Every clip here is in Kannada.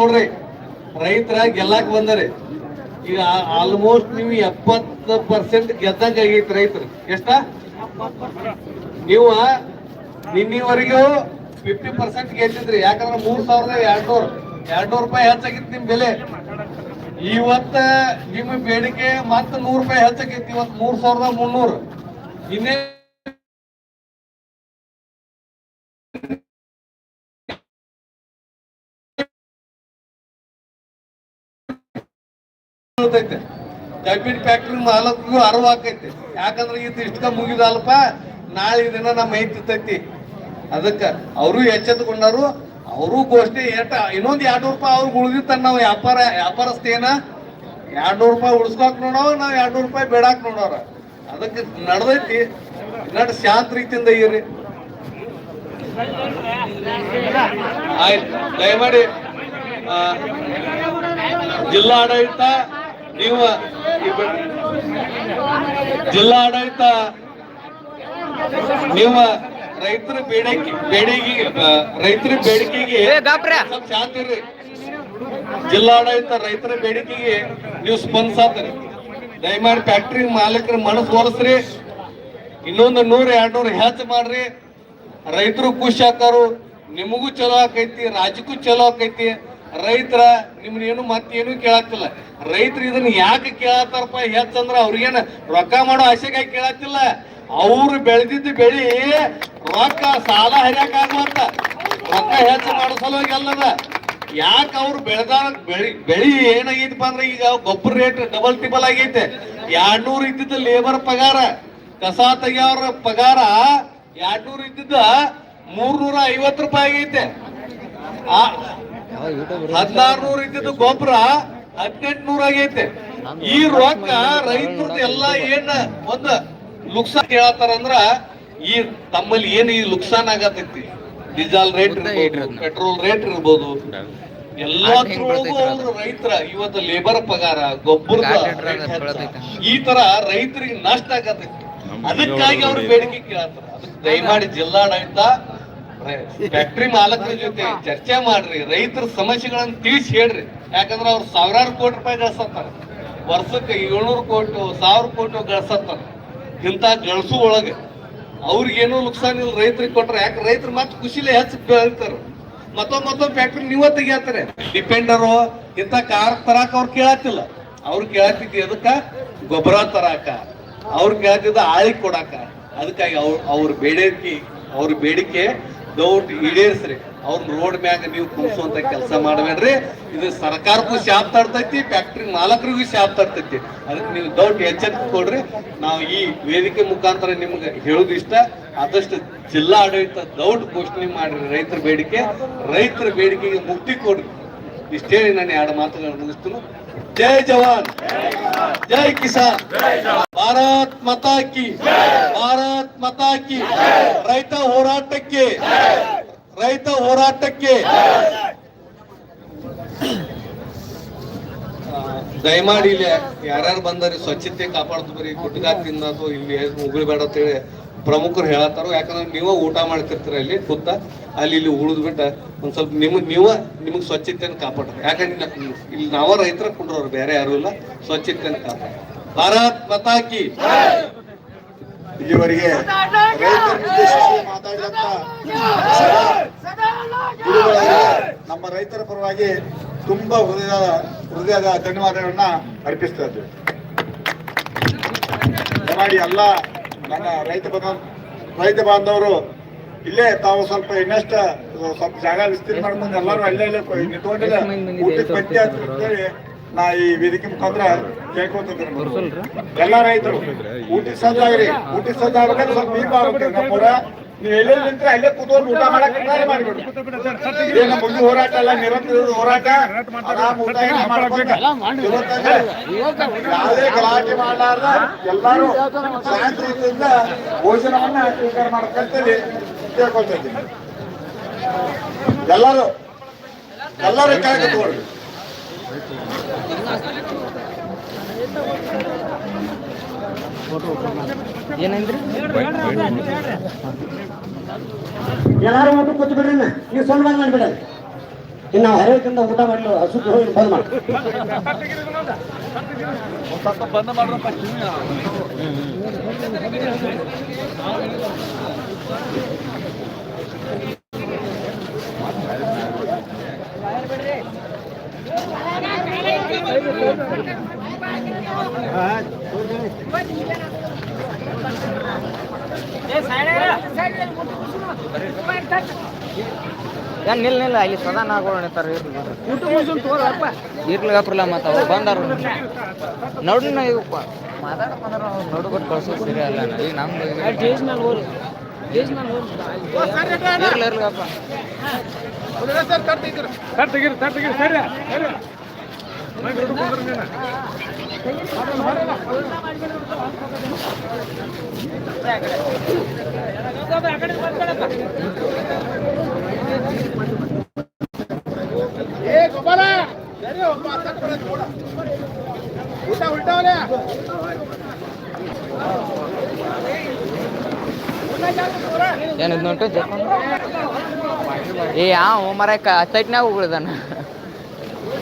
ನೋಡ್ರಿ ರೈತರ ಗೆಲ್ಲಾಕ್ ಬಂದರಿ. ಈಗ ಆಲ್ಮೋಸ್ಟ್ ನೀವು ಎಪ್ಪತ್ತು ಪರ್ಸೆಂಟ್ ಗೆದ್ದಂಗೆ ಆಗೈತಿ ರೈತರು. ಎಷ್ಟ? ನೀವು ನಿನ್ನೆವರೆಗೂ ಫಿಫ್ಟಿ ಪರ್ಸೆಂಟ್ ಗೆದ್ದಿದ್ರಿ. ಯಾಕಂದ್ರೆ ಮೂರ್ ಸಾವಿರದ ಎರಡ್ನೂರ್. ಎರಡ್ನೂರ್ ರೂಪಾಯಿ ಹೆಚ್ಚಾಗಿತ್ತು ನಿಮ್ ಬೆಲೆ. ಇವತ್ತ ನಿಮ್ಮ ಬೇಡಿಕೆ ಮತ್ತೆ ನೂರ್ ರೂಪಾಯಿ ಹೆಚ್ಚಾಗಿತ್ತು. ಇವತ್ತು ಮೂರ್ ಸಾವಿರದ ಮುನ್ನೂರು. ಇನ್ನೇ ಬೀಳ್ತೈತೆ ಕಬ್ಬಿನ ಫ್ಯಾಕ್ಟ್ರಿ ಅರಿವು ಆಕೈತೆ. ಯಾಕಂದ್ರೆ ಇದು ಇಷ್ಟ ಮುಗಿದಲ್ಪ ನಾಳೆ ದಿನ ನಮ್ಮ ಐತೈತಿ ಅದಕ್ಕೆ ಅವರು ಎಚ್ಚೆತ್ಕೊಂಡರು ಅವರು ಗೋಷ್ಠಿ ಎಟ್ಟ, ಇನ್ನೊಂದು ಎರಡ್ನೂರು ರೂಪಾಯಿ ಅವ್ರಿಗೆ ಉಳಿದಿತ್ತ ನಾವು ವ್ಯಾಪಾರ, ವ್ಯಾಪಾರಸ್ಥೇನ. ಎರಡ್ನೂರು ರೂಪಾಯಿ ಉಳಿಸ್ಕೊಕ್ ನೋಡವ ಎರಡು ನೂರು ರೂಪಾಯಿ ಬೇಡಾಕ್ ನೋಡೋರ. ಅದಕ್ಕೆ ನಡ್ದೈತಿ. ನಡ್ ಶಾಂತ ರೀತಿಯಿಂದ ಇರಿ. ಆಯ್ತು, ದಯಮಾಡಿ ಜಿಲ್ಲಾಡಳಿತ ನೀವು ಜಿಲ್ಲಾಡಳಿತ ನೀವು ರೈತರ ಬೇಡಿಕೆ ಬೇಡಿಕೆ ರೈತರ ಬೇಡಿಕೆಗೆ ಸ್ವಲ್ಪ ಶಾಂತಿ ಇರ್ರಿ. ಜಿಲ್ಲಾಡಳಿತ ರೈತರ ಬೇಡಿಕೆಗೆ ನೀವು ಸ್ಪಂದಿಸತ್ರಿ. ದಯಮಾಡಿ ಫ್ಯಾಕ್ಟ್ರಿ ಮಾಲೀಕರ ಮನಸ್ಸು ಒರೆಸ್ರಿ. ಇನ್ನೊಂದು ನೂರ ಎರಡು ನೂರು ಹೆಚ್ಚು ಮಾಡ್ರಿ. ರೈತರು ಖುಷಿ ಆಕಾರು ನಿಮಗೂ ಚಲೋ ಆಕೈತಿ ರಾಜ್ಯಕ್ಕೂ ಚಲೋ ಆಕೈತಿ ರೈತರ ಏನು ಮತ್ತೇನು ಕೇಳತ್ತಿಲ್ಲ ರೈತರು ಇದನ್ನ ಯಾಕೆ ಕೇಳತ್ತಾರಪ್ಪ? ಹೆಚ್ಚಂದ್ರ ಅವ್ರಿಗೇನ ರೊಕ್ಕ ಮಾಡೋ ಆಸೆಗಾಗಿ ಕೇಳತ್ತಿಲ್ಲ ಅವ್ರು ಬೆಳೆದಿದ್ದ ಬೆಳಿ ರೊಕ್ಕ ಸಾಲ ಹರಿಯಾಕ ಆಗ್ಲತ್ತ ರೊಕ್ಕ ಹೆಚ್ಚು ಮಾಡೋ ಸಲುವಾಗಿ ಅಲ್ಲದ. ಯಾಕೆ ಅವ್ರು ಬೆಳೆದ ಬೆಳಿ ಬೆಳಿ ಏನಾಗೈತಪ್ಪ ಅಂದ್ರೆ ಈಗ ಗೊಬ್ಬರ ರೇಟ್ ಡಬಲ್ ಟಿಬಲ್ ಆಗೈತೆ. ಎರಡ್ನೂರು ಇದ್ದಿದ್ದ ಲೇಬರ್ ಪಗಾರ, ಕಸ ತೆಗಿಯವ್ರ ಪಗಾರ ಎರಡ್ನೂರು ಇದ್ದಿದ್ದ ಮೂರ್ನೂರ ಐವತ್ತು ರೂಪಾಯಿ ಆಗೈತೆ. ಹದಿನಾರು ನೂರ ಇದ್ದಿದ್ದು ಗೊಬ್ಬರ ಹದಿನೆಂಟು ಆಗೈತೆ. ಈ ರೊಕ್ಕ ರೈತರದ್ದು ಎಲ್ಲ ಏನ್ ಒಂದ್ ಲುಕ್ಸಾನ್ ಹೇಳತ್ತಾರಂದ್ರ ಈ ತಮ್ಮಲ್ಲಿ ಏನ್ ಈ ಲುಕ್ಸಾನ್ ಆಗತೈತಿ? ಡೀಸೆಲ್ ರೇಟ್ ಇರ್ಬೋದು ಪೆಟ್ರೋಲ್ ರೇಟ್ ಇರ್ಬೋದು. ಎಲ್ಲದ್ರೊಳಗೂ ಅವ್ರು ರೈತರ ಇವತ್ತು ಲೇಬರ್ ಪಗಾರ ಗೊಬ್ಬರ ಈ ತರ ರೈತರಿಗೆ ನಷ್ಟ ಆಗತೈತಿ. ಅದಕ್ಕಾಗಿ ಅವ್ರು ಬೇಡಿಕೆ ಕೇಳತ್ತಾರ. ಅದಕ್ಕೆ ದಯಮಾಡಿ ಜಿಲ್ಲಾಡಳಿತ ಫ್ಯಾಕ್ಟ್ರಿ ಮಾಲಕರ ಜೊತೆ ಚರ್ಚೆ ಮಾಡ್ರಿ, ರೈತರ ಸಮಸ್ಯೆಗಳನ್ನ ತಿಳಿಸಿ ಹೇಳ್ರಿ. ಯಾಕಂದ್ರೆ ಅವ್ರು ಸಾವಿರಾರು ಕೋಟಿ ರೂಪಾಯಿ ಗಳಿಸತ್ತಾರ ವರ್ಷಕ್ಕೆ ಏಳ್ನೂರು ಕೋಟಿ, ಸಾವಿರ ಕೋಟಿ ಗಳಿಸತ್ತಾರ ಇಂಥ ಗಳಿಸು ಒಳಗೆ ಅವ್ರಿಗೇನು ನುಕ್ಸಾನ್ ಇಲ್ಲ ರೈತರಿಗೆ ಕೊಟ್ರೆ. ಯಾಕೆ ರೈತರು ಮತ್ತೆ ಖುಷಿಲೇ ಹೆಚ್ಚು ಬೆಳಿತಾರ. ಮತ್ತೊಮ್ಮೆ ಮತ್ತೊಮ್ಮೆ ಫ್ಯಾಕ್ಟ್ರಿ ನೀವ ತೆಗಿಯತ್ತಾರೆ. ಡಿಪೆಂಡರು ಇಂಥ ಕಾರ್ ತರಾಕ ಅವ್ರು ಕೇಳತ್ತಿಲ್ಲ. ಅವ್ರು ಕೇಳತ್ತಿದ್ದು ಎದಕ್ಕ? ಗೊಬ್ಬರ ತರಾಕ. ಅವ್ರು ಕೇಳತ್ತಿದ್ದು ಆಳಿ ಕೊಡಾಕ. ಅದಕ್ಕಾಗಿ ಅವ್ರ ಅವ್ರ ಬೇಡಿಕೆ ಅವ್ರ ಬೇಡಿಕೆ ದೌಡ್ ಈಡೇರಿಸ್ರಿ. ಅವ್ರ ರೋಡ್ ಮ್ಯಾಗ ನೀವು ಕುಣಿಸುವಂತ ಕೆಲಸ ಮಾಡಬೇಡ್ರಿ. ಇದು ಸರ್ಕಾರಕ್ಕೂ ಶಾಪ್ ತರ್ತೈತಿ, ಫ್ಯಾಕ್ಟ್ರಿ ಮಾಲಕರಿಗೂ ಶಾಪ್ ತರ್ತೈತಿ. ಅದಕ್ಕೆ ನೀವು ದೌಟ್ ಎಚ್ಚರಿಕೆ ಕೊಡ್ರಿ. ನಾವು ಈ ವೇದಿಕೆ ಮುಖಾಂತರ ನಿಮ್ಗೆ ಹೇಳೋದು ಇಷ್ಟ. ಆದಷ್ಟು ಜಿಲ್ಲಾ ಆಡಳಿತ ದೌಡ್ ಘೋಷಣೆ ಮಾಡ್ರಿ. ರೈತರ ಬೇಡಿಕೆ, ರೈತರ ಬೇಡಿಕೆಗೆ ಮುಕ್ತಿ ಕೊಡ್ರಿ. ಇಷ್ಟೇ ನಾನು ಎರಡು ಮಾತುಗಳನ್ನು ಮುಗಿಸ್ತೀನಿ. ಜೈ ಜವಾನ್. ಜೈ ಕಿಸಾನ್. ಭಾರತ್ ಮತಾಕಿ ಭಾರತ್ ಮತಾಕಿ ರೈತ ಹೋರಾಟಕ್ಕೆ. ರೈತ ಹೋರಾಟಕ್ಕೆ. ದಯಮಾಡಿ ಇಲ್ಲಿ ಯಾರ್ಯಾರು ಬಂದಾರಿ, ಸ್ವಚ್ಛತೆ ಕಾಪಾಡ್ತು ಬರೀ ಗುಟ್ಕಾ ತಿನ್ನೋದು, ಇಲ್ಲಿ ಉಗುಳ್ಬೇಡ ಅಂತೇಳಿ ಪ್ರಮುಖರು ಹೇಳತ್ತಾರೋ, ಯಾಕಂದ್ರೆ ನೀವ ಊಟ ಮಾಡ್ತಿರ್ತೀರ ಅಲ್ಲಿ ಕೂತ ಅಲ್ಲಿ ಇಲ್ಲಿ ಉಳಿದ್ಬಿಟ್ಟ ಒಂದ್ ಸ್ವಲ್ಪ ನಿಮ್ ನೀವ ನಿಮಗ್ ಸ್ವಚ್ಛತೆಯನ್ನು ಕಾಪಾಡ್ರಿ. ಯಾಕಂದ್ರೆ ಇಲ್ಲಿ ನಾವ ರೈತರ ಕುಂಡ್ರವ್ರು, ಬೇರೆ ಯಾರು ಇಲ್ಲ, ಸ್ವಚ್ಛತೆಯನ್ನು ಕಾಪಾಡ್ರಿ. ಭಾರತ್ ಮತಾಕಿ ರೈತರನ್ನುದ್ದೇಶಿಸಿ ಮಾತಾಡಿದಂತ ನಮ್ಮ ರೈತರ ಪರವಾಗಿ ತುಂಬಾ ಹೃದಯದ ಹೃದಯದ ಧನ್ಯವಾದಗಳನ್ನ ಅರ್ಪಿಸ್ತಾ ಇದ್ದೀವಿ. ಮಾಡಿ ಎಲ್ಲ ನನ್ನ ರೈತ ಬಂಧ ರೈತ ಬಾಂಧವರು ಇಲ್ಲೇ ತಾವು ಸ್ವಲ್ಪ ಇನ್ನಷ್ಟ ಸ್ವಲ್ಪ ಜಾಗ ವಿಸ್ತೀರ್ಣ ಮಾಡ್ಕೊಂಡು ಎಲ್ಲರೂ ಅಲ್ಲೇ ಅಲ್ಲೇ ನಿಂತ್ಕೊಂಡಿಲ್ಲ ಊಟಕ್ಕೆ ಬಟ್ಟೆ ಅಂತ ಹೇಳಿ ನಾ ಈ ವೇದಿಕೆ ಮುಖಾಂತರ ಕೇಳ್ಕೊತಿದ್ದೀನಿ. ಎಲ್ಲ ರೈತರು ಊಟಕ್ಕೆ ಸಜ್ಜಾಗ್ರಿ ಊಟಕ್ಕೆ ಸಜ್ಜಾಗ್ಬೇಕಂದ್ರೆ ಸ್ವಲ್ಪ ದೀಪ ಆಗ್ಬೇಕು ನಮ್ಮೂರ. ನೀವು ಎಲ್ಲೆಲ್ಲಿ ನಿಂತ್ರೆ ಅಲ್ಲೇ ಕೂತ್ಕೊಂಡು ಊಟ ಮಾಡಕ್ಕೆ ಮಾಡ್ಬೇಡಿ. ಹೋರಾಟ ಅಲ್ಲ ನಿರಂತರ ಹೋರಾಟ. ಯಾವುದೇ ಗಲಾಟೆ ಮಾಡಲಾರ್ದ ಎಲ್ಲರೂ ಶಾಂತಿಯಿಂದ ಭೋಜನವನ್ನ ಸ್ವೀಕಾರ ಮಾಡ್ಕೊಂತೇಳಿ ಕೇಳ್ಕೊಳ್ತಾ ಇದ್ದೀನಿ. ಎಲ್ಲರೂ ಎಲ್ಲರೂ ಕೆಳಗೆ ಏನಂದ್ರಿ ಎಲ್ಲಾರು ಊಟ ಕೂತ್ ಬಿಡ್ರಿ ನೀವು ಸೊಂಡ್ ಬಂದ್ ಮಾಡ್ಬಿಡ ಇನ್ನು ನಾವು ಹರಿವಿಂದ ಊಟ ಮಾಡಲು ಹಸು ಹೋಗಿ ಬಂದ್ ಮಾಡಿ ಬಂದ್ ಮಾಡ್ರಪ್ಪ ಏನ್ ನಿಲ್ ನಿಲ್ಲ ಇಲ್ಲಿ ಸದಾ ನಾಗೋಣ ಇರ್ಲಿಗಪ್ರಲ್ಲ ಮತ್ತ ಅವ್ರು ಬಂದಾರ. ನಡುನ ನಾ ಈಗ ಮಾತಾಡಕ್ ಬಂದಾರ ಬಿಟ್ಟು ಕಳ್ಸೋದು ಸರಿ ಅಲ್ಲ ಈಗ ನಮ್ದು ಇರ್ಲಿ ಇರ್ಲಿಗಪ್ಪ ಏನಿದ್ ನೋಟು ಏ ಆ ಮರ ಸೈಟ್ನಾಗ ಉಗುಳ್ದಾನ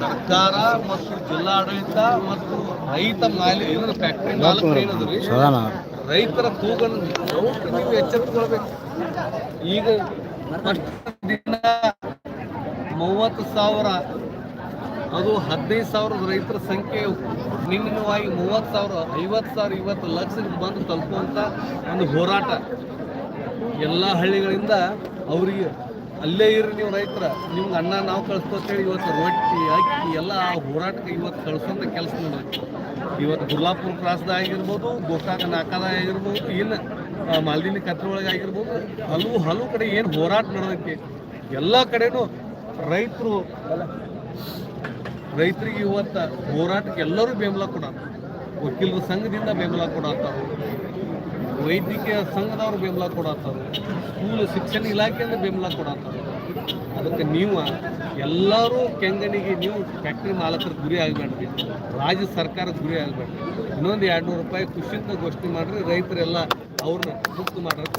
ಸರ್ಕಾರ ಮತ್ತು ಜಿಲ್ಲಾಡಳಿತ ಮತ್ತು ರೈತ ಮಾಲಿ ಫ್ಯಾಕ್ಟರಿ ಮಾಲಕರು ಏನದ್ರಿ ರೈತರ ತೂಗನ್ನು ನೀವು ಎಚ್ಚೆತ್ತುಕೊಳ್ಬೇಕು ಈಗ ಮೂವತ್ತು ಸಾವಿರ, ಅದು ಹದಿನೈದು ಸಾವಿರದ ರೈತರ ಸಂಖ್ಯೆ. ನಿನ್ನಿನವಾಗಿ ಮೂವತ್ತು ಸಾವಿರ, ಐವತ್ತು ಸಾವಿರ ಇವತ್ತು ಲಕ್ಷಕ್ಕೆ ಬಂದು ತಲುಪುವಂಥ ಒಂದು ಹೋರಾಟ. ಎಲ್ಲ ಹಳ್ಳಿಗಳಿಂದ ಅವರಿಗೆ ಅಲ್ಲೇ ಇರಿ ನೀವು ರೈತರ, ನಿಮ್ಗೆ ಅನ್ನ ನಾವು ಕಳಿಸ್ಕೊತೇವೆ ಇವತ್ತು ರೊಟ್ಟಿ, ಅಕ್ಕಿ, ಎಲ್ಲ ಆ ಹೋರಾಟಕ್ಕೆ ಇವತ್ತು ಕಳಿಸೋಂಥ ಕೆಲಸ ನಡೆದೈತಿ ಇವತ್ತು ಗುರ್ಲಾಪುರ ಕ್ರಾಸ್ದ ಆಗಿರ್ಬೋದು, ಗೋಕಾಕ ನಾಕಾದ ಆಗಿರ್ಬೋದು, ಇನ್ನು ಮಾಲ್ದಿನಿ ಕತ್ರೊಳಗೆ ಆಗಿರ್ಬೋದು, ಹಲವು ಹಲವು ಕಡೆ ಏನು ಹೋರಾಟ ನಡೆದೈತಿ. ಎಲ್ಲ ಕಡೆನೂ ರೈತರು, ರೈತರಿಗೆ ಇವತ್ತು ಹೋರಾಟಕ್ಕೆ ಎಲ್ಲರೂ ಬೆಂಬಲ ಕೊಡ ವಕೀಲರ ಸಂಘದಿಂದ ಬೆಂಬಲ ಕೊಡತ್ತಾರು ವೈದ್ಯಕೀಯ ಸಂಘದವ್ರು ಬೆಂಬಲ ಕೊಡತ್ತಾರು ಸ್ಕೂಲ್ ಶಿಕ್ಷಣ ಇಲಾಖೆಯಿಂದ ಬೆಂಬಲ ಕೊಡತ್ತಾರು ಅದಕ್ಕೆ ನೀವು ಎಲ್ಲರೂ ಕೆಂಗಣಿಗೆ ನೀವು ಫ್ಯಾಕ್ಟ್ರಿ ಮಾಲಕರ ಗುರಿ ಆಗಬೇಡ್ರಿ. ರಾಜ್ಯ ಸರ್ಕಾರ ಗುರಿ ಆಗಬೇಡ್ರಿ. ಇನ್ನೊಂದು ಎರಡು ನೂರು ರೂಪಾಯಿ ಖುಷಿಯಿಂದ ಘೋಷಣೆ ಮಾಡಿರಿ, ರೈತರೆಲ್ಲ ಅವ್ರನ್ನ ಮುಕ್ತ ಮಾಡ್ರಂತ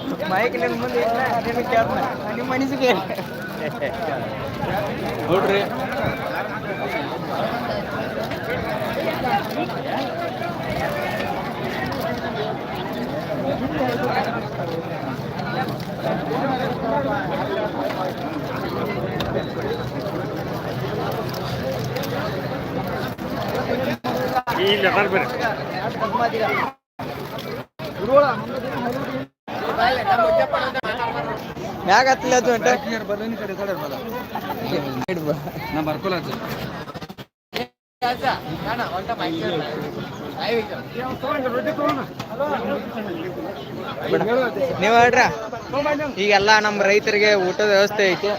ಮೈಕ್ ನಿಮ್ಮ ಮುಂದೆ ಇಲ್ಲ, ಅದೇನು ಕೇಳ್ತಾನೆ. ನಿಮ್ಮ ಮನಸ್ಸಿಗೆ ನೋಡ್ರಿ ಮ್ಯಾಗ ಹತ್ತಲಿ ಅದು ಅಂಟ ನಾ ಬರ್ಕೊಲ್ಲ ನೀವು ಹೇಳ್ರ. ಈಗೆಲ್ಲ ನಮ್ಮ ರೈತರಿಗೆ ಊಟದ ವ್ಯವಸ್ಥೆ ಐತಿ.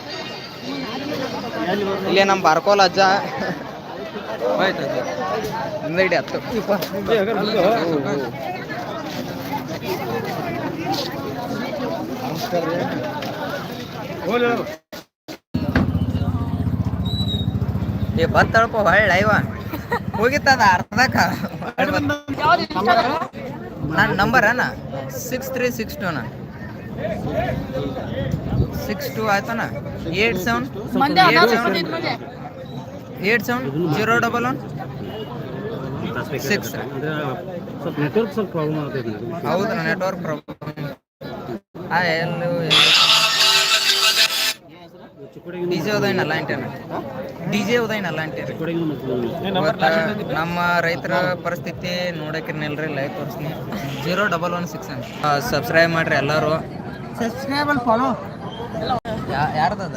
ಇಲ್ಲೇ ನಮ್ಮ ಬಾರ್ಕೋಲ್ ಅಜ್ಜ. ಹಿಂದಡಿ ಹತ್ತು. ಏ ಬತ್ತಳಪ್ಪ ಹೊಳ್ಳ ಇವ ಹೋಗಿತ್ತದ ಅರ್ಧಕ್ಕ. ನನ್ನ ನಂಬರ್ ಅಣ್ಣ? ಸಿಕ್ಸ್ ತ್ರೀ ಸಿಕ್ಸ್ ಟು ಅಣ್ಣ. Six two ಆಯ್ತಾನ eight seven eight seven zero double one six ಸ್ವಲ್ಪ ನೆಟ್ವರ್ಕ್ ಪ್ರಾಬ್ಲಮ್ ಆಗ್ತೈತಿ ಹೌದಣ್ಣ ನೆಟ್ವರ್ಕ್ ಪ್ರಾಬ್ಲಮ್ ಆ ಎಲ್ಲೂ ಡಿ ಜೆ ಉದಯನಲ್ಲ ಅಂಟೇನ? ಡಿ ಜೆ ಉದಯನಲ್ಲ ಅಂಟೇರಿ ಇವತ್ತ ನಮ್ಮ ರೈತರ ಪರಿಸ್ಥಿತಿ ನೋಡಕ್ಕಿರ್ನಿಲ್ರಿ ಲೈಫ್ ತೋರಿಸ್ನಿ ಜೀರೋ ಡಬಲ್ ಒನ್ ಸಿಕ್ಸ್ ಅಂತ. ಸಬ್ಸ್ಕ್ರೈಬ್ ಮಾಡ್ರಿ ಎಲ್ಲಾರು. ಫಾಲೋ ಯಾರ್ದದ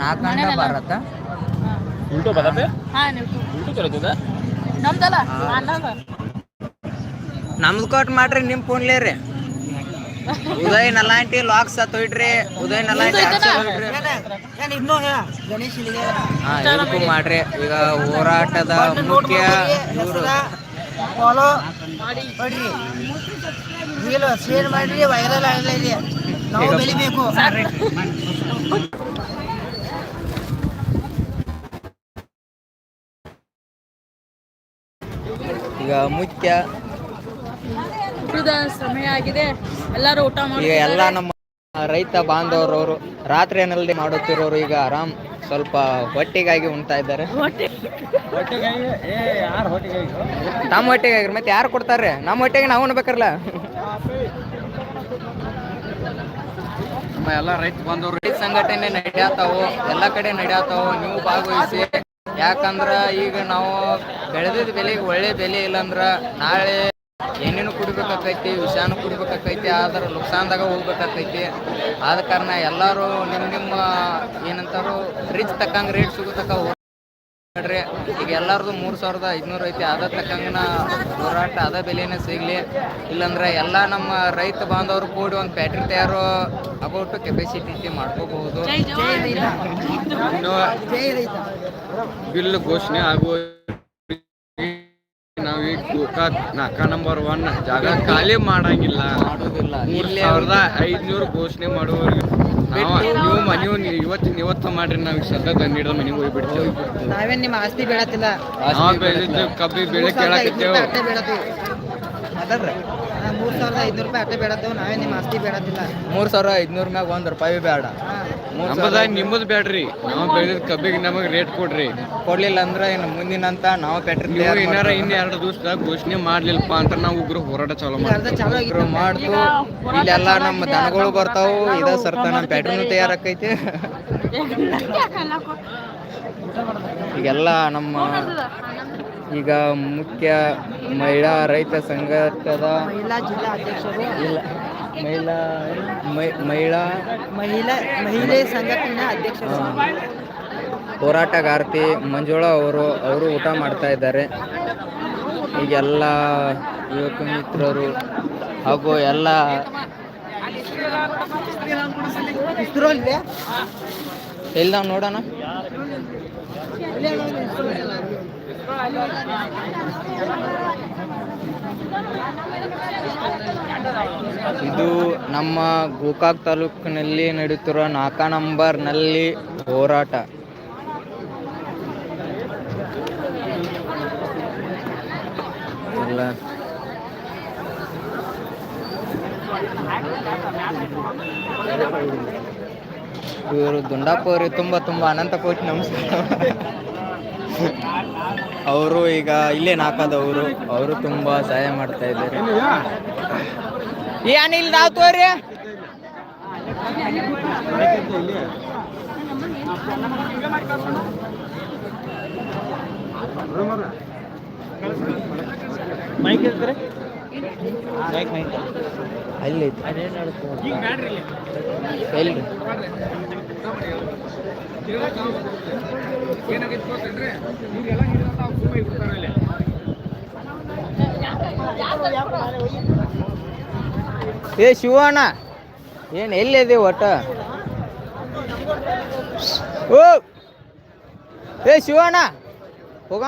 ನಾಲ್ಕಂಡ ಭಾರತ? ನಮ್ದಲ್ಲ ನಮ್ದು ಕೊಟ್ಟು ಮಾಡ್ರಿ ನಿಮ್ಮ ಫೋನ್ಲೇ ರೀ ಉದಯ್ ನಲ್ಲಾಂಟಿ ಲಾಕ್ಸ್ ತೊಯ್ಡ್ರಿ ಉದಯ್ ನಲ್ಲಾಂಟಿ ಇನ್ನೂ ಗಣೇಶ್ ಇಲ್ಲಿಗೆ ಹಾ ಇದಕ್ಕೂ ಮಾಡ್ರಿ. ಈಗ ಹೋರಾಟದ ಮುಖ್ಯ ಫಾಲೋ ಮಾಡ್ರಿ ರೀಲ್ ಶೇರ್ ಮಾಡ್ರಿ ವೈರಲ್ ಆಗಲಿ ಇಲ್ಲಿ ನಾವು ಬೆಳಿಬೇಕು. ಈಗ ಮುಖ್ಯ ಊಟದ ಸಮಯ ಆಗಿದೆ. ಎಲ್ಲರೂ ಊಟ ಈಗ ಮಾಡಿ ಎಲ್ಲ ನಮ್ಮ ರೈತ ಬಾಂಧವರವರು ರಾತ್ರಿ ಏನಲ್ದೆ ಮಾಡುತ್ತಿರೋರು ಈಗ ಆರಾಮ್ ಸ್ವಲ್ಪ ಹೊಟ್ಟಿಗಾಗಿ ಉಣ್ತಾ ಇದ್ದಾರೆ. ತಮ್ಮ ಹೊಟ್ಟೆಗಾಗಿ ಮತ್ತೆ ಯಾರು ಕೊಡ್ತಾರೆ ನಮ್ಮ ಹೊಟ್ಟೆಗೆ ನಾವು ಉಣ್ಬೇಕಲ್ಲ ನಮ್ಮ ಎಲ್ಲ ರೈತ ಬಂದವರು ರೈತ ಸಂಘಟನೆ ನಡೆಯತಾವು ಎಲ್ಲ ಕಡೆ ನಡೆಯತಾವು. ನೀವು ಭಾಗವಹಿಸಿ. ಯಾಕಂದ್ರ ಈಗ ನಾವು ಬೆಳೆದಿದ್ದ ಬೆಲೆಗೆ ಒಳ್ಳೆ ಬೆಲೆ ಇಲ್ಲಂದ್ರ ನಾಳೆ ಏನೇನು ಕುಡಿಬೇಕಾಕೈತಿ ವಿಷಾನು ಕುಡಿಬೇಕಾಕೈತಿ ಆದ್ರೆ ನುಕ್ಸಾನ್ದಾಗ ಹೋಗ್ಬೇಕಾಕೈತಿ. ಆದ ಕಾರಣ ಎಲ್ಲರೂ ನಿಮ್ಮ ನಿಮ್ಮ ಏನಂತಾರು ರಿಚ್ ತಕ್ಕಂಗೆ ರೇಟ್ ಸಿಗುತ್ತಕ ನೋಡ್ರಿ ಈಗ ಎಲ್ಲಾರ್ದು ಮೂರು ಸಾವಿರದ ಐದ್ನೂರು ಐತಿ ಅದ ತಕ್ಕಂಗನ ಹೋರಾಟ ಅದ ಬೆಲೆನೇ ಸಿಗ್ಲಿ. ಇಲ್ಲಂದ್ರೆ ಎಲ್ಲ ನಮ್ಮ ರೈತ ಬಾಂಧವರು ಕೂಡಿ ಒಂದು ಫ್ಯಾಕ್ಟ್ರಿ ತಯಾರು ಅಬೌಟ್ ಕೆಪಾಸಿಟಿ ಮಾಡ್ಕೋಬಹುದು. ಜೈ ಜವಾನ್ ಜೈ ರೈತ. ಬಿಲ್ ಘೋಷಣೆ ಆಗುವ ನಾವೀಗ ಗೋಕಾಕ್ ನಾಕ ನಂಬರ್ ಒನ್ ಜಾಗ ಖಾಲಿ ಮಾಡಂಗಿಲ್ಲ. ಮಾಡೋದಿಲ್ಲ. ಮೂರ್ ಸಾವಿರದ ಐದ್ನೂರು ಘೋಷಣೆ ಮಾಡುವವರಿಗೆ. ನಾವು ನೀವು ಮನೆ ಇವತ್ತು ಇವತ್ತು ಮಾಡ್ರಿ ನಾವು ಸದ್ದ ತಂದಿಡ ಮನೆಗೆ ಹೋಗ್ಬಿಡ್ತೇವೆ. ನಾವೇನ್ ನಿಮ್ಮ ಆಸ್ತಿ ಬೇಡತ್ತಿಲ್ಲ. ನಾವು ಬೆಳೆದಿದ್ದು ಕಬ್ಬಿ ಬೆಳೆ ಕೇಳಕತ್ತೇವೆ. ಅದಲ್ರಿ ಮೂರ್ ಸಾವಿರದ ಐದ್ನೂರು ರೂಪಾಯಿ ಅಟ್ಟೆ ಬೇಡತ್ತೇವು ನಾವೇ ನಿಮ್ಮ ಆಸ್ತಿ ಬೇಡದಿಲ್ಲ. ಮೂರ್ ಸಾವಿರ ಐದ್ನೂರ್ ಮ್ಯಾಗ ಒಂದ್ ರೂಪಾಯಿ ಬೇಡ. ಮೂರ್ ನಿಮ್ಮದು ಬೇಡ್ರಿ ನಾವು ಬೆಳೆದ ಕಬ್ಬಿಗೆ ನಮಗೆ ರೇಟ್ ಕೊಡ್ರಿ. ಕೊಡ್ಲಿಲ್ಲ ಅಂದ್ರೆ ಇನ್ನು ಮುಂದಿನಂತ ನಾವು ಫ್ಯಾಕ್ಟ್ರಿ ನೀವು ಏನಾರ ಇನ್ನ ಎರಡು ದಿವಸದಾಗ ಘೋಷಣೆ ಮಾಡ್ಲಿಲ್ಲಪ್ಪ ಅಂತ ನಾವು ಉಗ್ರ ಹೋರಾಟ ಚಾಲೂ ಮಾಡ್ತೀವಿ ಮಾಡ್ತು. ಇಲ್ಲೆಲ್ಲ ನಮ್ಮ ದನಗಳು ಬರ್ತಾವು. ಇದ ಸರ್ತ ನಮ್ಮ ಫ್ಯಾಕ್ಟ್ರಿನೂ ತಯಾರಾಕೈತಿ ಈಗೆಲ್ಲ ನಮ್ಮ ಈಗ ಮುಖ್ಯ ಮಹಿಳಾ ರೈತ ಸಂಘಟದ ಮಹಿಳಾ ಜಿಲ್ಲಾ ಅಧ್ಯಕ್ಷರು. ಇಲ್ಲ. ಮಹಿಳಾ ಮಹಿಳಾ ಮಹಿಳಾ ಮಹಿಳೆ ಸಂಘಟನೆ ಅಧ್ಯಕ್ಷರು. ಹೋರಾಟಗಾರ್ತಿ ಮಂಜುಳಾ ಅವರು ಅವರು ಊಟ ಮಾಡ್ತಾ ಇದ್ದಾರೆ. ಈಗೆಲ್ಲ ಯುವಕ ಮಿತ್ರರು ಹಾಗೂ ಎಲ್ಲ ಇಲ್ಲ ನಾವು ನೋಡೋಣ? ಇದು ನಮ್ಮ ಗೋಕಾಕ್ ತಾಲೂಕಿನಲ್ಲಿ ನಡೆಯುತ್ತಿರುವ ನಾಲ್ಕ ನಂಬರ್ನಲ್ಲಿ ಹೋರಾಟ. ಇವರು ದುಂಡಾಪುರ ತುಂಬಾ, ತುಂಬ ತುಂಬ ಅನಂತ ಕೋಟಿ ನಮಸ್ಕಾರ. ಅವರು ಈಗ ಇಲ್ಲೇ ನಾಕದವರು. ಅವರು ತುಂಬಾ ಸಹಾಯ ಮಾಡ್ತಾ ಇದ್ದಾರೆ. ಏನಿಲ್ಲ ನಾವು ತೋರಿ. ಅಲ್ಲಿ ಏ ಶಿವಣ್ಣ ಏನು ಎಲ್ಲಿದೆ ಒಟ್ಟ? ಓ ಏ ಶಿವಣ್ಣ ಹೋಗ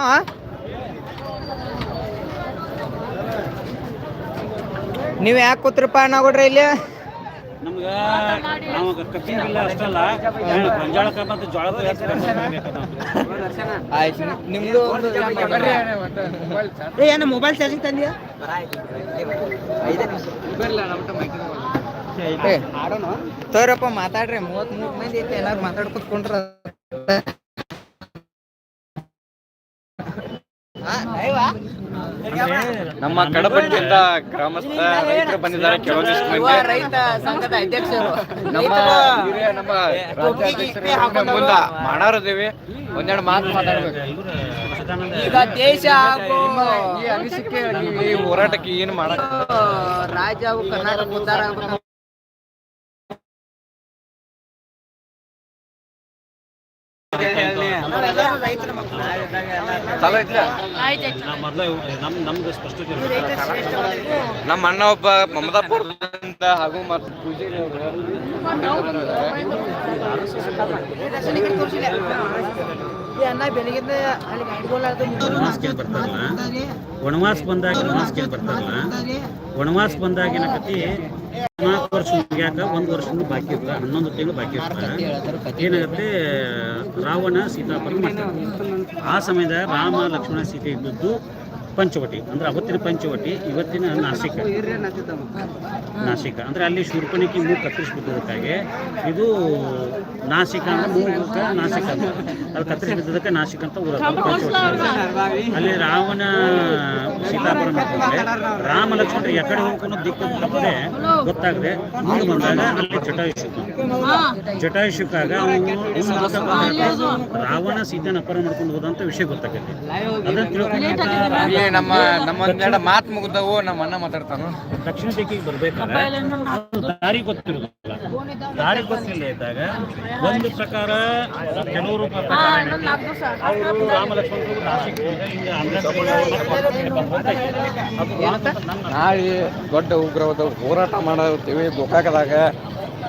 ನೀವು ಯಾಕೆ ಕೂತ್ರಪ್ಪ ಅಣ್ಣಗೌಡ್ರೆ ಇಲ್ಲಿ? ನಮ್ಗೆ ನಾವು ಕಬ್ಬಿನ ಬಿಲ್ಲ ಅಷ್ಟಲ್ಲ. ಗೊಂಜಾಳಕ್ಕೆ ಮತ್ತು ಜೋಳದ ಆಯ್ತು ನಿಮ್ದು ಒಂದು ಏ ಏನು ಮೊಬೈಲ್ ಚಾರ್ಜಿಂಗ್ ತಂದಿಯಾ? ತೋರಪ್ಪ ಮಾತಾಡ್ರಿ. ಮೂವತ್ ಮೂರ್ ಮಂದಿ ಐತೆ. ಏನಾರು ಮಾತಾಡ್ಕೊತ ನಮ್ಮ ಕಡಪಟ್ಟಿಯಿಂದ ಗ್ರಾಮಸ್ಥ ರೈತರು ಬಂದಿದ್ದಾರೆ. ಕೆಲವೊಂದಿಷ್ಟು ಮಂದಿ ರೈತ ಸಂಘದ ಅಧ್ಯಕ್ಷರು. ನಮ್ಮ ಹಿರಿಯ ನಮ್ಮ ರಾಜ್ಯಾಧ್ಯಕ್ಷರು ಮಾಡಾರದೇವಿ ಒಂದೆರಡು ಮಾತು ಮಾತಾಡ್ಬೇಕು. ಈಗ ದೇಶ ಹಾಗೂ ಈ ಅನಿಸಿಕೆ ಈ ಹೋರಾಟಕ್ಕೆ ಏನು ಮಾಡಕ್ ರಾಜ್ಯ ಹಾಗೂ ಕರ್ನಾಟಕ ಉದ್ಧಾರ ಚಲೋ ಐತ್ಲ. ನಮ್ಮ ಅಣ್ಣ ಒಬ್ಬ ಮಮದಾಪುರದಿಂದ ಹಾಗೂ ಮತ್ತು ಪೂಜಾರಿ ಈ ಅಣ್ಣ ಬೆಳಿಗಿಂದ ಅಲ್ಲಿ ವನವಾಸ ಬಂದಾಗ ಬಂದಾಗ ಏನಕತಿ ನಾಲ್ಕು ವರ್ಷ ಮುಗಿಯಾಕ ಒಂದು ವರ್ಷದಿಂದ ಬಾಕಿ ಇರ್ತದೆ ಹನ್ನೊಂದು ತಿಂಗಳು ಬಾಕಿ ಇರ್ತದೆ ಏನಾಗುತ್ತೆ? ರಾವಣ ಸೀತಾಪುರ ಆ ಸಮಯದ ರಾಮ ಲಕ್ಷ್ಮಣ ಸೀತೆ ಇದ್ದದ್ದು ಪಂಚವಟಿ ಅಂದ್ರೆ ಅವತ್ತಿನ ಪಂಚವಟಿ ಇವತ್ತಿನ ನಾಸಿಕ. ನಾಸಿಕ. ಅಂದ್ರೆ ಅಲ್ಲಿ ಶೂರ್ಪಣಿಕೆ ಮೂಗು ಕತ್ತರಿಸ್ಬಿಟ್ಟಿದ್ದಕ್ಕಾಗಿ ಇದು ನಾಸಿಕ ಅಂದ್ರೆ ಮೂರು ನಾಸಿಕ ಅಂತ. ಅದು ಕತ್ತರಿಸಿ ಬಿದ್ದದಕ್ಕೆ ನಾಸಿಕ ಅಂತ ಊರ ಪಂಚವಟಿ. ಅಲ್ಲಿ ರಾವಣ ಸೀತಾಪುರ ಮಾಡ್ಕೊಂಡ್ರೆ ರಾಮ ಲಕ್ಷ್ಮಣ ಎಕಡೆ ಹೋಗ್ಕೊಂಡು ದಿಕ್ಕು ತಪ್ಪದೆ ಗೊತ್ತಾಗದೆ ಮುಂದೆ ಬಂದಾಗ ಅಲ್ಲಿ ಜಟಾಯುಷುಕ. ಜಟಾಯುಷುಕಾಗ ಅವನು ರಾವಣ ಸೀತನ ಅಪರ ಮಾಡ್ಕೊಂಡು ಹೋದಂತ ವಿಷಯ ಗೊತ್ತಾಗತ್ತೆ ಅದನ್ನ ತಿಳ್ಕೊಂಡು ನಮ್ಮ ನಮ್ಮ ಒಂದೆರಡು ಮಾತು ಮುಗಿದವು ನಮ್ಮ ಅಣ್ಣ ಮಾತಾಡ್ತಾನು. ದಕ್ಷಿಣ ದಿಕ್ಕಿಗೆ ಬರ್ಬೇಕಾದ್ರೆ ದಾರಿ ಗೊತ್ತಿರೋದಿಲ್ಲ ದಾರಿ ಗೊತ್ತಿಲ್ಲ ಇದ್ದಾಗ ಒಂದು ಪ್ರಕಾರ ಕೆಲವರು ಅವರು ರಾಮ ಲಕ್ಷ್ಮಣರು ನಾಳೆ ದೊಡ್ಡ ಉಗ್ರವಾದ ಹೋರಾಟ ಮಾಡುತ್ತೀವಿ ಗೋಕಾಕದಾಗ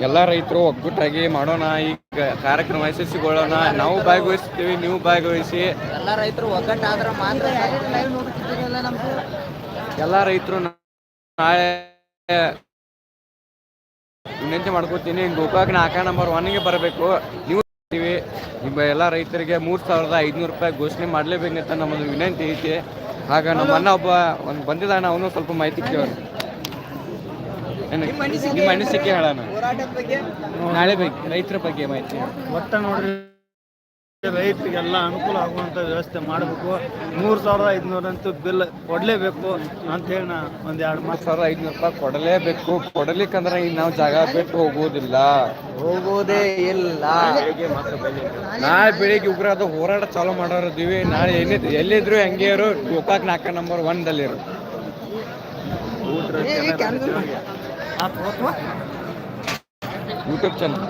ಎಲ್ಲ ರೈತರು ಒಗ್ಗಟ್ಟಾಗಿ ಮಾಡೋಣ ಈ ಕಾರ್ಯಕ್ರಮ ಯಶಸ್ವಿಗೊಳ್ಳೋಣ. ನಾವು ಭಾಗವಹಿಸ್ತೀವಿ ನೀವು ಭಾಗವಹಿಸಿ. ಎಲ್ಲ ರೈತರು ಒಗ್ಗಟ್ಟಾದ್ರೆ ಮಾತ್ರ ಎಲ್ಲ ರೈತರು ನಾಳೆ ವಿನಂತಿ ಮಾಡ್ಕೋತೀನಿ ಗೋಕಾಕ್ ನಾಲ್ಕ ನಂಬರ್ ಒನ್ಗೆ ಬರಬೇಕು. ನೀವು. ನಿಮ್ಮ ಎಲ್ಲ ರೈತರಿಗೆ ಮೂರು ಸಾವಿರದ ಐದುನೂರು ರೂಪಾಯಿ ಘೋಷಣೆ ಮಾಡಲೇಬೇಕಂತ ನಮ್ಮದು ವಿನಂತಿ ಐತಿ. ಆಗ ನಮ್ಮ ಅಣ್ಣ ಒಬ್ಬ ಒಂದು ಬಂದಿದ್ದಾನ ಅವನು ಸ್ವಲ್ಪ ಮಾಹಿತಿ ಏನು ನಿಮ್ಮ ಅನಿಸಿಕೆ ಹೇಳೋಣ. ನಾಳೆ ಬಗ್ಗೆ ರೈತರ ಬಗ್ಗೆ ಮಾಹಿತಿ. ಒಟ್ಟ ನೋಡ್ರಿ ರೈತರಿಗೆಲ್ಲ ಅನುಕೂಲ ಆಗುವಂಥ ವ್ಯವಸ್ಥೆ ಮಾಡಬೇಕು. ಮೂರು ಸಾವಿರದ ಐದುನೂರಂತೂ ಬಿಲ್ ಕೊಡಲೇಬೇಕು ಅಂತೇಳಿ ನಾ ಒಂದು ಎರಡು ಮೂರು ಸಾವಿರದ ಐದುನೂರು ರೂಪಾಯಿ ಕೊಡಲೇಬೇಕು. ಕೊಡಲಿಕ್ಕಂದ್ರೆ ಈಗ ನಾವು ಜಾಗ ಬಿಟ್ಟು ಹೋಗೋದಿಲ್ಲ ಹೋಗೋದೇ ಇಲ್ಲ. ನಾಳೆ ಬೆಳಿಗ್ಗೆ ಅದು ಹೋರಾಟ ಚಾಲೂ ಮಾಡೋರಿದ್ದೀವಿ ನಾಳೆ ಏನಿದ್ರು ಎಲ್ಲಿದ್ರು ಹೆಂಗೆ ಇರು? ಗೋಕಾಕ್ ನಾಲ್ಕ ನಂಬರ್ ಒನ್ದಲ್ಲಿರು ಯೂಟ್ಯೂಬ್ ಚಾನಲ್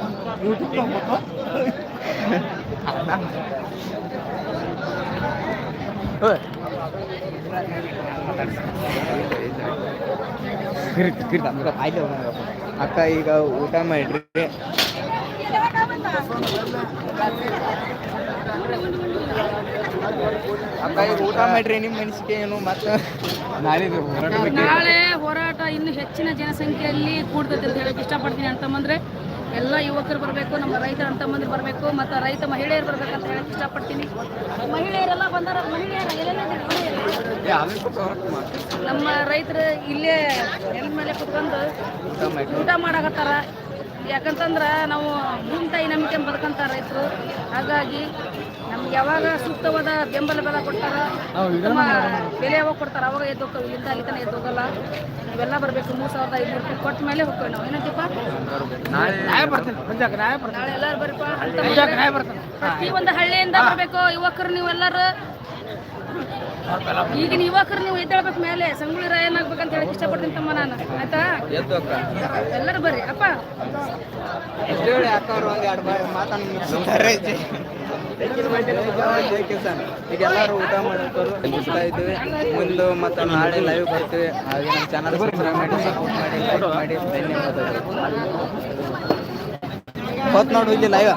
ಅಕ್ಕ ಈಗ ಊಟ ಮಾಡ್ರಿ. ಅಕ್ಕ ಈಗ ಊಟ ಮಾಡ್ರಿ ನಿಮ್ಮ ಅನಿಸಿಕೆ ಏನು ಮತ್ತೆ? ನಾಳೆ ಹೋರಾಟ ಬಗ್ಗೆ. ನಾಳೆ ಹೋರಾಟ ಇನ್ನು ಹೆಚ್ಚಿನ ಜನಸಂಖ್ಯೆಯಲ್ಲಿ ಕೂಡ್ತೈತೆ ಅಂತ ಹೇಳಕ್ ಇಷ್ಟಪಡ್ತೀನಿ ಅಂತಂದ್ರೆ ಎಲ್ಲ ಯುವಕರು ಬರಬೇಕು ನಮ್ಮ ರೈತರ ಅಂತಂದ್ರೆ ಬರಬೇಕು ಮತ್ತು ರೈತ ಮಹಿಳೆಯರು ಬರ್ಬೇಕಂತ ಹೇಳಕ್ ಇಷ್ಟಪಡ್ತೀನಿ. ಮಹಿಳೆಯರೆಲ್ಲ ಬಂದಾರ ಮಹಿಳೆಯರ. ನಮ್ಮ ರೈತರು ಇಲ್ಲೇ ನೆಲ ಮೇಲೆ ಕುತ್ಕೊಂಡು ಊಟ ಮಾಡಕತ್ತಾರ. ಯಾಕಂತಂದ್ರೆ ನಾವು ಭೂಮಿ ತಾಯಿ ನಂಬಿಕೆ ಬದುಕಂತ ರೈತರು. ಹಾಗಾಗಿ ನಮ್ಗೆ ಯಾವಾಗ ಸೂಕ್ತವಾದ ಬೆಂಬಲ ಬೆಲೆ ಕೊಡ್ತಾರ ನಮ್ಮ ಬೆಲೆ ಯಾವಾಗ ಕೊಡ್ತಾರ ಅವಾಗ ಎದ್ದು ಹೋಗ್ತವೆ ಇಲ್ಲಿಂದ ಅಲ್ಲಿ ತನಕ ಎದ್ದು ಹೋಗಲ್ಲ ಇವೆಲ್ಲ ಬರಬೇಕು ಮೂರು ಸಾವಿರದ ಐದುನೂರು ರೂಪಾಯಿ ಕೊಟ್ಟ ಮೇಲೆ ಹೋಗ್ತೇವೆ ನಾವು. ಏನಂತೀಪ ನಾಳೆ ನಾಳೆ ಎಲ್ಲರೂ ಬರೀಪ ಪ್ರತಿ ಒಂದು ಹಳ್ಳಿಯಿಂದ ಬರಬೇಕು ಯುವಕರು ನೀವೆಲ್ಲರೂ. ಈಗಿನ ಯುವಕರು ನೀವು ಎದ್ದೇಳ್ಬೇಕು ಮೇಲೆ. ಸಂಗೊಳ್ಳಿ ರಾಯನಾಗ್ಬೇಕಂತ ಹೇಳಕ್ ಇಷ್ಟಪಡ್ತೀನಿ ತಮ್ಮ ನಾನು. ಆಯ್ತಾ? ಎಲ್ಲರೂ ಬರ್ರಿ. ಅಪ್ಪ. ಬಾರಿ ಈಗ ಎಲ್ಲರೂ ಊಟ ಮಾಡೋರು ಮುಗಿಸ್ತಾ ಇದ್ದೀವಿ. ಮುಂದೆ ಮತ್ತೆ ನಾಳೆ ಲೈವ್ ಬರ್ತೀವಿ. ಹಾಗೆ ನಮ್ಮ ಚಾನಲ್ ಸಬ್ಸ್ಕ್ರೈಬ್ ಮಾಡಿ ಸಪೋರ್ಟ್ ಮಾಡಿ ಲೈಕ್ ಮಾಡಿ. ಧನ್ಯವಾದಗಳು. ಹೊತ್ತು ನೋಡು ಇಲ್ಲಿ ಲೈವ್